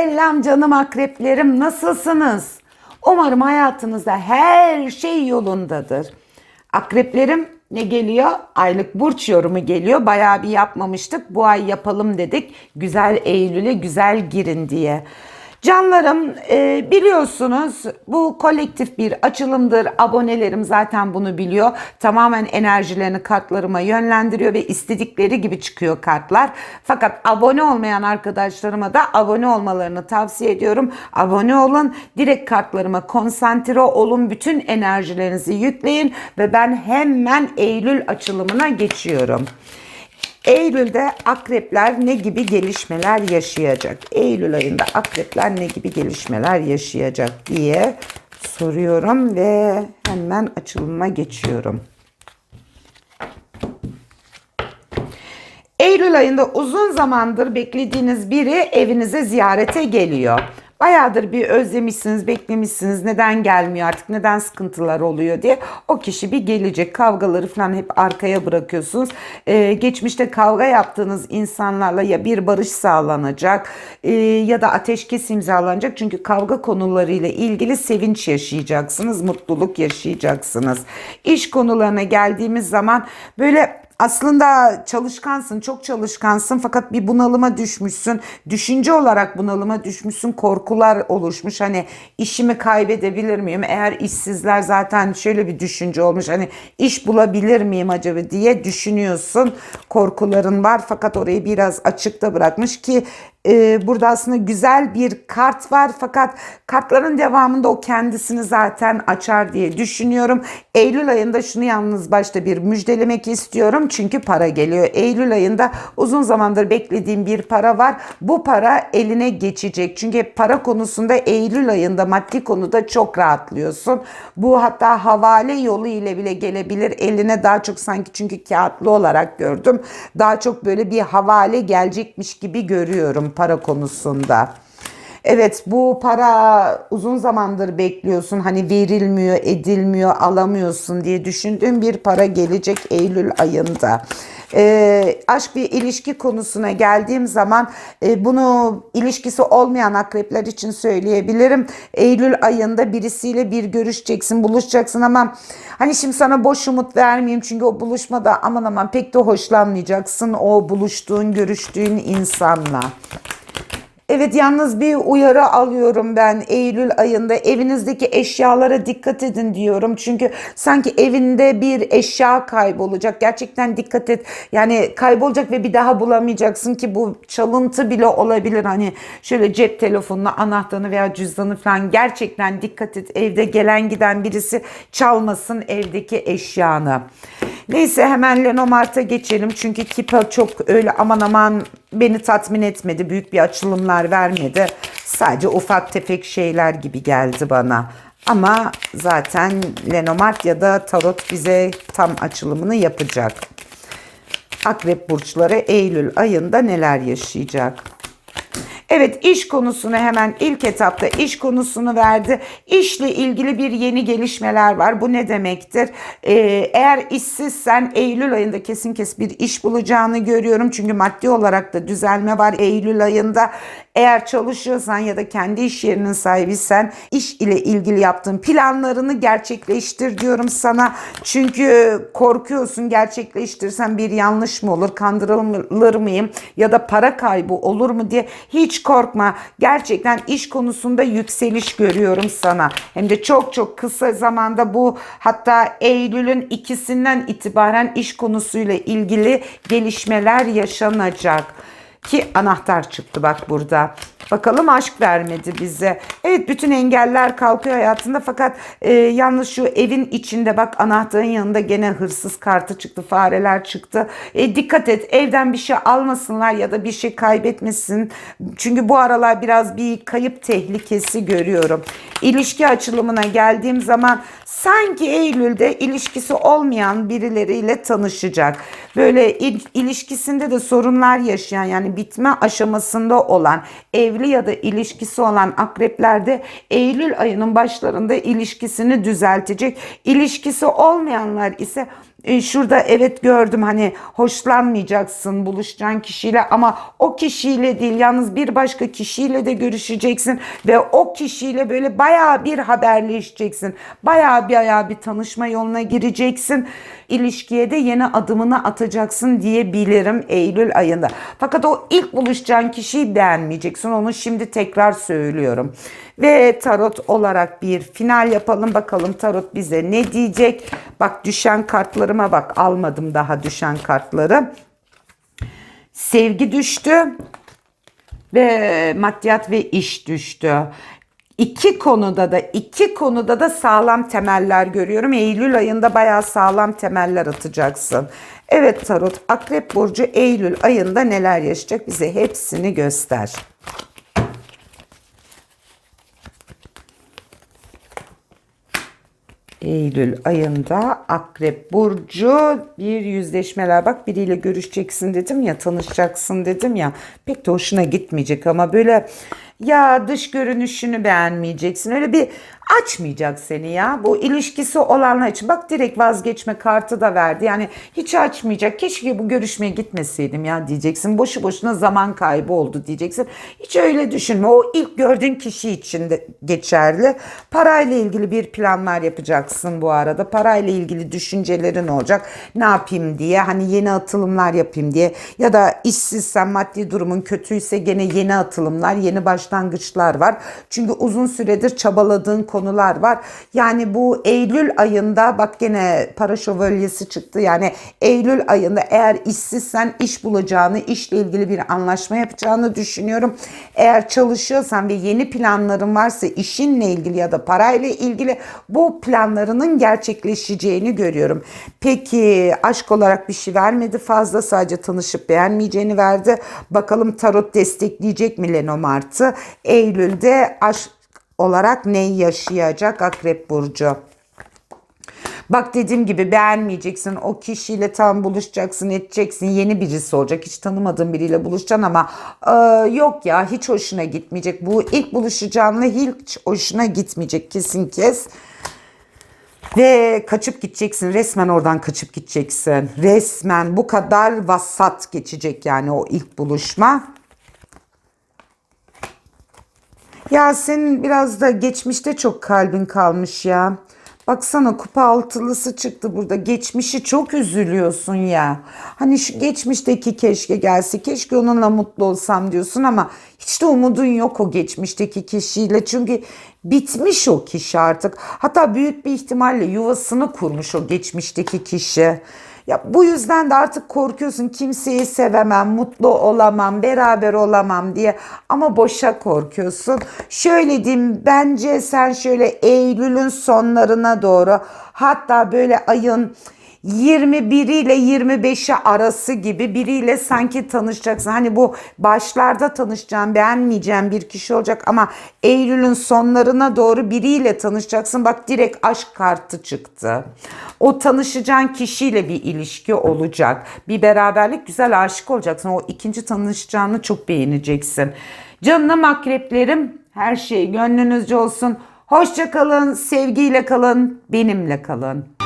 Selam canım akreplerim nasılsınız? Umarım hayatınızda her şey yolundadır. Akreplerim ne geliyor? Aylık burç yorumu geliyor. Bayağı bir yapmamıştık. Bu ay yapalım dedik. Güzel Eylül'e güzel girin diye. Canlarım e, biliyorsunuz bu kolektif bir açılımdır. Abonelerim zaten bunu biliyor. Tamamen enerjilerini kartlarıma yönlendiriyor ve istedikleri gibi çıkıyor kartlar. Fakat abone olmayan arkadaşlarıma da abone olmalarını tavsiye ediyorum. Abone olun. Direkt kartlarıma konsantre olun. Bütün enerjilerinizi yükleyin ve ben hemen Eylül açılımına geçiyorum. Eylül'de akrepler ne gibi gelişmeler yaşayacak? Eylül ayında akrepler ne gibi gelişmeler yaşayacak diye soruyorum ve hemen açılıma geçiyorum. Eylül ayında uzun zamandır beklediğiniz biri evinize ziyarete geliyor. Bayağıdır bir özlemişsiniz, beklemişsiniz. Neden gelmiyor artık, neden sıkıntılar oluyor diye. O kişi bir gelecek. Kavgaları falan hep arkaya bırakıyorsunuz. Ee, geçmişte kavga yaptığınız insanlarla ya bir barış sağlanacak e, ya da ateşkes imzalanacak. Çünkü kavga konularıyla ilgili sevinç yaşayacaksınız, mutluluk yaşayacaksınız. İş konularına geldiğimiz zaman böyle aslında çalışkansın, çok çalışkansın fakat bir bunalıma düşmüşsün. Düşünce olarak bunalıma düşmüşsün. Korkular oluşmuş. Hani işimi kaybedebilir miyim? Eğer işsizler zaten şöyle bir düşünce olmuş. Hani iş bulabilir miyim acaba diye düşünüyorsun. Korkuların var fakat orayı biraz açıkta bırakmış ki e, burada aslında güzel bir kart var fakat kartların devamında o kendisini zaten açar diye düşünüyorum. Eylül ayında şunu yalnız başta bir müjdelemek istiyorum çünkü para geliyor. Eylül ayında uzun zamandır beklediğim bir para var. Bu para eline geçecek. Çünkü para konusunda Eylül ayında maddi konuda çok rahatlıyorsun. Bu hatta havale yolu ile bile gelebilir. Eline daha çok sanki çünkü kağıtlı olarak gördüm. Daha çok böyle bir havale gelecekmiş gibi görüyorum para konusunda. Evet bu para uzun zamandır bekliyorsun hani verilmiyor edilmiyor alamıyorsun diye düşündüğüm bir para gelecek Eylül ayında. Ee, aşk ve ilişki konusuna geldiğim zaman e, bunu ilişkisi olmayan akrepler için söyleyebilirim. Eylül ayında birisiyle bir görüşeceksin buluşacaksın ama hani şimdi sana boş umut vermeyeyim çünkü o buluşmada aman aman pek de hoşlanmayacaksın o buluştuğun görüştüğün insanla. Evet yalnız bir uyarı alıyorum ben Eylül ayında evinizdeki eşyalara dikkat edin diyorum. Çünkü sanki evinde bir eşya kaybolacak. Gerçekten dikkat et. Yani kaybolacak ve bir daha bulamayacaksın ki bu çalıntı bile olabilir. Hani şöyle cep telefonunu, anahtarını veya cüzdanı falan gerçekten dikkat et. Evde gelen giden birisi çalmasın evdeki eşyanı. Neyse hemen Lenomart'a geçelim. Çünkü Kipa çok öyle aman aman beni tatmin etmedi. Büyük bir açılımlar vermedi. Sadece ufak tefek şeyler gibi geldi bana. Ama zaten Lenomart ya da Tarot bize tam açılımını yapacak. Akrep burçları Eylül ayında neler yaşayacak? Evet iş konusunu hemen ilk etapta iş konusunu verdi. İşle ilgili bir yeni gelişmeler var. Bu ne demektir? Ee, eğer işsizsen Eylül ayında kesin kes bir iş bulacağını görüyorum. Çünkü maddi olarak da düzelme var Eylül ayında. Eğer çalışıyorsan ya da kendi iş yerinin sahibiysen iş ile ilgili yaptığın planlarını gerçekleştir diyorum sana. Çünkü korkuyorsun gerçekleştirsen bir yanlış mı olur, kandırılır mıyım ya da para kaybı olur mu diye hiç korkma. Gerçekten iş konusunda yükseliş görüyorum sana. Hem de çok çok kısa zamanda bu hatta Eylül'ün ikisinden itibaren iş konusuyla ilgili gelişmeler yaşanacak. Ki anahtar çıktı bak burada. Bakalım aşk vermedi bize. Evet bütün engeller kalkıyor hayatında fakat e, yalnız şu evin içinde bak anahtarın yanında gene hırsız kartı çıktı, fareler çıktı. E, dikkat et evden bir şey almasınlar ya da bir şey kaybetmesin. Çünkü bu aralar biraz bir kayıp tehlikesi görüyorum. İlişki açılımına geldiğim zaman sanki Eylül'de ilişkisi olmayan birileriyle tanışacak. Böyle il, ilişkisinde de sorunlar yaşayan yani bitme aşamasında olan evli ya da ilişkisi olan akreplerde Eylül ayının başlarında ilişkisini düzeltecek. İlişkisi olmayanlar ise e, şurada evet gördüm hani hoşlanmayacaksın buluşacağın kişiyle ama o kişiyle değil yalnız bir başka kişiyle de görüşeceksin ve o kişiyle böyle bayağı bir haberleşeceksin. Bayağı bir bayağı bir tanışma yoluna gireceksin. İlişkiye de yeni adımını atacaksın diyebilirim Eylül ayında. Fakat o ilk buluşacağın kişiyi beğenmeyeceksin. Onu şimdi tekrar söylüyorum. Ve tarot olarak bir final yapalım bakalım tarot bize ne diyecek. Bak düşen kartlarıma bak almadım daha düşen kartları. Sevgi düştü ve maddiyat ve iş düştü. İki konuda da iki konuda da sağlam temeller görüyorum. Eylül ayında bayağı sağlam temeller atacaksın. Evet Tarot Akrep Burcu Eylül ayında neler yaşayacak bize hepsini göster. Eylül ayında Akrep Burcu bir yüzleşmeler bak biriyle görüşeceksin dedim ya tanışacaksın dedim ya pek de hoşuna gitmeyecek ama böyle ya dış görünüşünü beğenmeyeceksin. Öyle bir açmayacak seni ya. Bu ilişkisi olanlar için. Bak direkt vazgeçme kartı da verdi. Yani hiç açmayacak. Keşke bu görüşmeye gitmeseydim ya diyeceksin. Boşu boşuna zaman kaybı oldu diyeceksin. Hiç öyle düşünme. O ilk gördüğün kişi için de geçerli. Parayla ilgili bir planlar yapacaksın bu arada. Parayla ilgili düşüncelerin olacak. Ne yapayım diye hani yeni atılımlar yapayım diye. Ya da işsizsen maddi durumun kötüyse gene yeni atılımlar yeni başlangıçlar var. Çünkü uzun süredir çabaladığın konular var. Yani bu Eylül ayında bak gene para şövalyesi çıktı. Yani Eylül ayında eğer işsizsen iş bulacağını, işle ilgili bir anlaşma yapacağını düşünüyorum. Eğer çalışıyorsan ve yeni planların varsa işinle ilgili ya da parayla ilgili bu planlarının gerçekleşeceğini görüyorum. Peki aşk olarak bir şey vermedi fazla sadece tanışıp beğenmeyeceğini verdi. Bakalım tarot destekleyecek mi Lenomart'ı? Eylül'de aşk olarak ne yaşayacak Akrep Burcu? Bak dediğim gibi beğenmeyeceksin. O kişiyle tam buluşacaksın, edeceksin. Yeni birisi olacak. Hiç tanımadığın biriyle buluşacaksın ama e, yok ya hiç hoşuna gitmeyecek. Bu ilk buluşacağınla hiç hoşuna gitmeyecek kesin kes. Ve kaçıp gideceksin. Resmen oradan kaçıp gideceksin. Resmen bu kadar vasat geçecek yani o ilk buluşma. Ya senin biraz da geçmişte çok kalbin kalmış ya. Baksana kupa altılısı çıktı burada. Geçmişi çok üzülüyorsun ya. Hani şu geçmişteki keşke gelse. Keşke onunla mutlu olsam diyorsun ama hiç de umudun yok o geçmişteki kişiyle. Çünkü bitmiş o kişi artık. Hatta büyük bir ihtimalle yuvasını kurmuş o geçmişteki kişi. Ya bu yüzden de artık korkuyorsun kimseyi sevemem, mutlu olamam, beraber olamam diye ama boşa korkuyorsun. Şöyle diyeyim bence sen şöyle Eylül'ün sonlarına doğru hatta böyle ayın 21 ile 25'i arası gibi biriyle sanki tanışacaksın. Hani bu başlarda tanışacağım, beğenmeyeceğim bir kişi olacak ama Eylül'ün sonlarına doğru biriyle tanışacaksın. Bak direkt aşk kartı çıktı. O tanışacağın kişiyle bir ilişki olacak. Bir beraberlik güzel aşık olacaksın. O ikinci tanışacağını çok beğeneceksin. Canım akreplerim her şey gönlünüzce olsun. Hoşça kalın, sevgiyle kalın, benimle kalın.